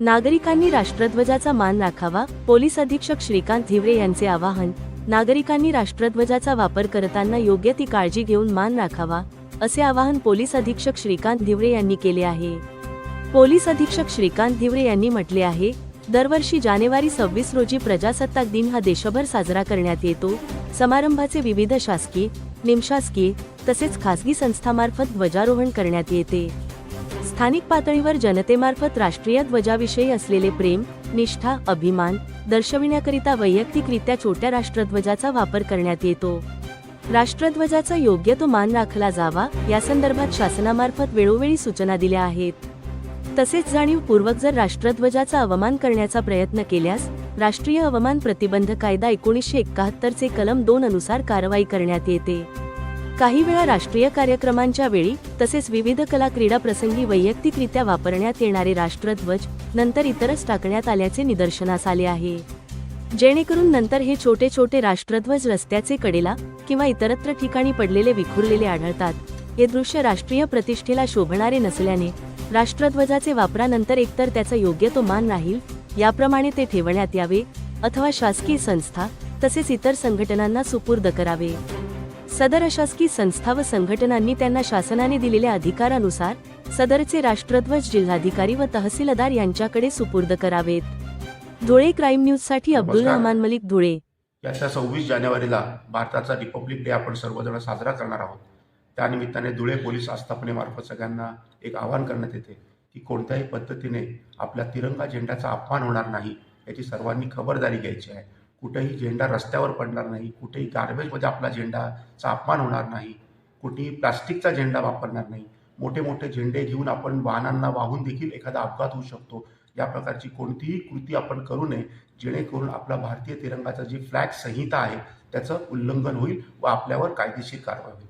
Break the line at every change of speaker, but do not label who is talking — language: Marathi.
नागरिकांनी राष्ट्रध्वजाचा मान राखावा पोलीस अधीक्षक श्रीकांत धिवरे यांचे आवाहन नागरिकांनी राष्ट्रध्वजाचा वापर करताना योग्य ती काळजी घेऊन मान राखावा असे आवाहन पोलीस अधीक्षक श्रीकांत धिवरे यांनी केले आहे. पोलीस अधीक्षक श्रीकांत धिवरे यांनी म्हटले आहे दरवर्षी जानेवारी सव्वीस रोजी प्रजासत्ताक दिन हा देशभर साजरा करण्यात येतो. समारंभाचे विविध शासकीय निमशासकीय तसेच खासगी संस्थामार्फत ध्वजारोहण करण्यात येते. स्थानिक पातळीवर जनतेमार्फत राष्ट्रीय ध्वजाविषयी असलेले प्रेम निष्ठा अभिमान दर्शविण्याकरिता वैयक्तिकरित्या छोट्या राष्ट्रध्वजाचा वापर करण्यात येतो. राष्ट्रध्वजाचा योग्य तो मान राखला जावा या संदर्भात शासनामार्फत वेळोवेळी सूचना दिल्या आहेत. तसेच जाणीवपूर्वक जर राष्ट्रध्वजाचा अवमान करण्याचा प्रयत्न केल्यास राष्ट्रीय अवमान प्रतिबंध कायदा एकोणीसशे एकाहत्तरचे कलम दोन अनुसार कारवाई करण्यात येते. काही वेळा राष्ट्रीय कार्यक्रमांच्या वेळी तसेच विविध कला क्रीडा प्रसंगी वैयक्तिकरित्या वापरण्यात येणारे राष्ट्रध्वज नंतर इतरच टाकण्यात आल्याचे निदर्शनास आले आहे. जेणेकरून नंतर हे छोटे छोटे राष्ट्रध्वज रस्त्याचे कडेला किंवा इतरत्र ठिकाणी पडलेले विखुरलेले आढळतात. हे दृश्य राष्ट्रीय प्रतिष्ठेला शोभणारे नसल्याने राष्ट्रध्वजाचे वापरानंतर एकतर त्याचा योग्य तो मान राहील याप्रमाणे ते ठेवण्यात यावे अथवा शासकीय संस्था तसेच इतर संघटनांना सुपूर्द करावे. सदर अशासकीय संस्था व संघटनांनी त्यांना शासनाने दिलेल्या अधिकारानुसार सदरचे राष्ट्रध्वज जिल्हाधिकारी व तहसीलदार यांच्याकडे सुपूर्द करावेत. धुळे क्राईम न्यूजसाठी अब्दुल. रहमान मलिक धुळे.
याच्या सव्वीस जानेवारीला भारताचा रिपब्लिक डे आपण सर्वजण साजरा करणार आहोत. त्यानिमित्ताने धुळे पोलीस आस्थापनेमार्फत सगळ्यांना एक आवाहन करण्यात येते की कोणत्याही पद्धतीने आपल्या तिरंगा झेंड्याचा अपमान होणार नाही याची सर्वांनी खबरदारी घ्यायची आहे. कुठेही झेंडा रस्त्यावर पडणार नाही कुठेही गार्बेजमध्ये आपला झेंडाचा अपमान होणार नाही कुठेही प्लास्टिकचा झेंडा वापरणार नाही. मोठे मोठे झेंडे घेऊन आपण वाहनांना वाहून देखील एखादा अपघात होऊ शकतो. या प्रकारची कोणतीही कृती आपण करू नये जेणेकरून आपला भारतीय तिरंगाचा जी फ्लॅग संहिता आहे त्याचं उल्लंघन होईल व आपल्यावर कायदेशीर कारवाई होईल.